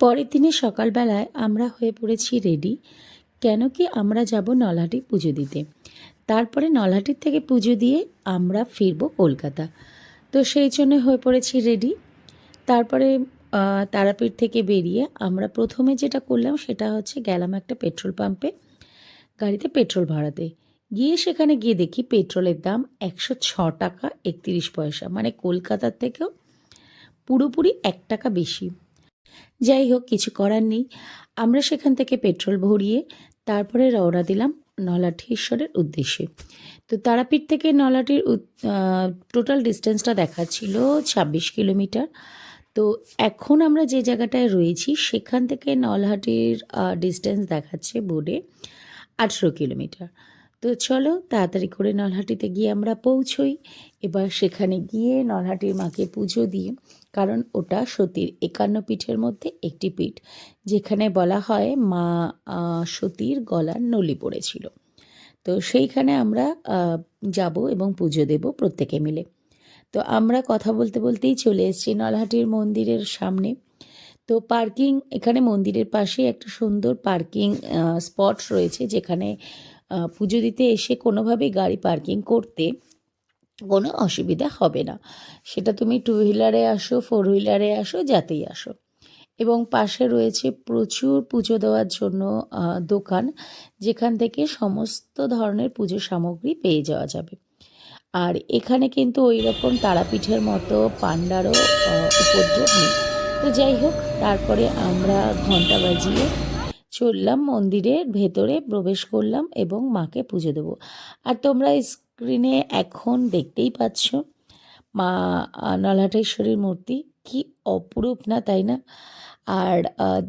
পরের দিনে সকালবেলায় আমরা হয়ে পড়েছি রেডি কেন কি আমরা যাব নলহাটি পুজো দিতে। তারপরে নলহাটির থেকে পুজো দিয়ে আমরা ফিরবো কলকাতা। তো সেই জন্য হয়ে পড়েছি রেডি তারপরে তারাপীঠ থেকে বেরিয়ে আমরা প্রথমে যেটা করলাম সেটা হচ্ছে গেলাম একটা পেট্রোল পাম্পে, গাড়িতে পেট্রোল ভাড়াতে। গিয়ে সেখানে গিয়ে দেখি পেট্রোলের দাম একশো ছ টাকা একত্রিশ পয়সা। মানে কলকাতার থেকেও পুরোপুরি এক টাকা বেশি। যাই হোক, কিছু করার নেই। আমরা সেখান থেকে পেট্রোল ভরিয়ে তারপরে রওনা দিলাম নলাঠীশ্বরের উদ্দেশ্যে। তো তারাপীঠ থেকে নলাটির টোটাল ডিস্টেন্সটা দেখাচ্ছিল ছাব্বিশ কিলোমিটার। তো এখন আমরা যে জায়গাটায় রয়েছি, সেখান থেকে নলহাটির ডিস্টেন্স দেখাচ্ছে বোর্ডে আঠেরো কিলোমিটার। তো চলো তাড়াতাড়ি করে নলহাটিতে গিয়ে আমরা পৌঁছই। এবার সেখানে গিয়ে নলহাটির মাকে পুজো দিয়ে, কারণ ওটা সতীর একান্ন পীঠের মধ্যে একটি পিঠ, যেখানে বলা হয় মা সতীর গলার নলি পড়েছিল। তো সেইখানে আমরা যাব এবং পুজো দেব প্রত্যেকে মিলে। তো আমরা কথা বলতে বলতেই চলে এসেছি নলহাটির মন্দিরের সামনে। তো পার্কিং, এখানে মন্দিরের পাশে একটা সুন্দর পার্কিং স্পট রয়েছে, যেখানে পুজো দিতে এসে কোনোভাবেই গাড়ি পার্কিং করতে কোনো অসুবিধা হবে না। সেটা তুমি টু হুইলারে আসো ফোর হুইলারে আসো, যাতেই আসো। এবং পাশে রয়েছে প্রচুর পুজো দেওয়ার জন্য দোকান, যেখান থেকে সমস্ত ধরনের পুজো সামগ্রী পেয়ে যাওয়া যাবে। আর এখানে কিন্তু ওই রকম তারাপীঠের মতো পান্ডারও উপদ্রব নেই। তো যাই হোক, তারপরে আমরা ঘণ্টা বাজিয়ে চললাম মন্দিরের ভেতরে প্রবেশ করলাম এবং মাকে পুজো দেবো। আর তোমরা স্ক্রিনে এখন দেখতেই পাচ্ছ মা নলহাটেশ্বরীর মূর্তি। কি অপরূপ না, তাই না? আর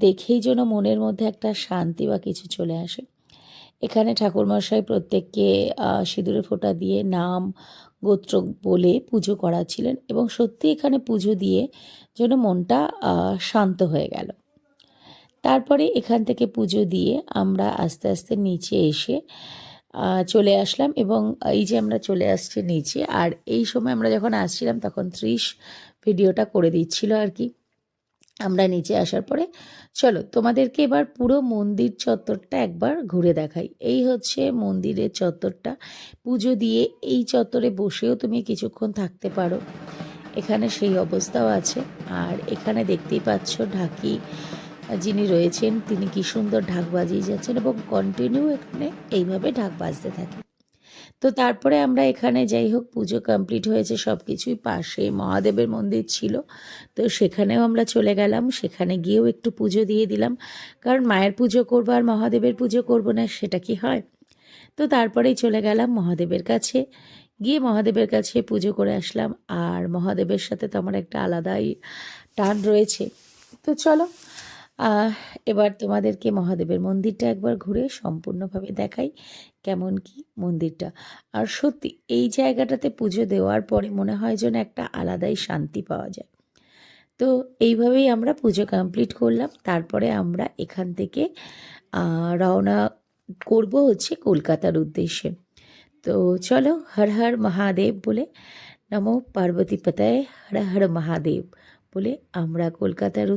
দেখেই যেন মনের মধ্যে একটা শান্তি বা কিছু চলে আসে। এখানে ঠাকুরমশাই প্রত্যেককে সিঁদুরে ফোঁটা দিয়ে নাম, গোত্র বলে পুজো করাচ্ছিলেন এবং সত্যি এখানে পুজো দিয়ে যেন মনটা শান্ত হয়ে গেল। তারপরে এখান থেকে পুজো দিয়ে আমরা আস্তে আস্তে নিচে এসে চলে আসলাম এবং এই যে আমরা চলে আসছি নিচে, আর এই সময় আমরা যখন আসছিলাম তখন ত্রিশ ভিডিওটা করে দিচ্ছিল আর কি। আমরা নিচে আসার পরে, চলো তোমাদেরকে এবার পুরো মন্দির চত্বরটা একবার ঘুরে দেখাই। এই হচ্ছে মন্দিরের চত্বরটা। পুজো দিয়ে এই চত্বরে বসেও তুমি কিছুক্ষণ থাকতে পারো। এখানে সেই অবস্থাও আছে। আর এখানে দেখতেই পাচ্ছ ঢাকি যিনি রয়েছেন, তিনি কি সুন্দর ঢাক বাজিয়ে যাচ্ছেন এবং কন্টিনিউ এখানে এইভাবে ঢাক বাজতে থাকে। তো তারপরে আমরা এখানে যাই হোক, পুজো কমপ্লিট হয়েছে সব কিছুই পাশে মহাদেবের মন্দির ছিল। তো সেখানেও আমরা চলে গেলাম, সেখানে গিয়েও একটু পুজো দিয়ে দিলাম। কারণ মায়ের পুজো করব আর মহাদেবের পুজো করব না, সেটা কি হয়? তো তারপরেই চলে গেলাম মহাদেবের কাছে। গিয়ে মহাদেবের কাছে পুজো করে আসলাম। আর মহাদেবের সাথে তো আমার একটা আলাদাই টান রয়েছে। তো চলো এবার তোমাদেরকে মহাদেবের মন্দিরটা একবার ঘুরে সম্পূর্ণভাবে দেখাই কেমন কি মন্দিরটা। আর সত্যি, এই জায়গাটাতে পুজো দেওয়ার পরে মনে হয় যেন একটা আলাদাই শান্তি পাওয়া যায়। তো এইভাবেই আমরা পুজো কমপ্লিট করলাম। তারপরে আমরা এখান থেকে রওনা করব হচ্ছে কলকাতার উদ্দেশ্যে। তো চলো, হর হর মহাদেব বলে, নমো পার্বতী পতায় হর হর মহাদেব বলে আমরা কলকাতার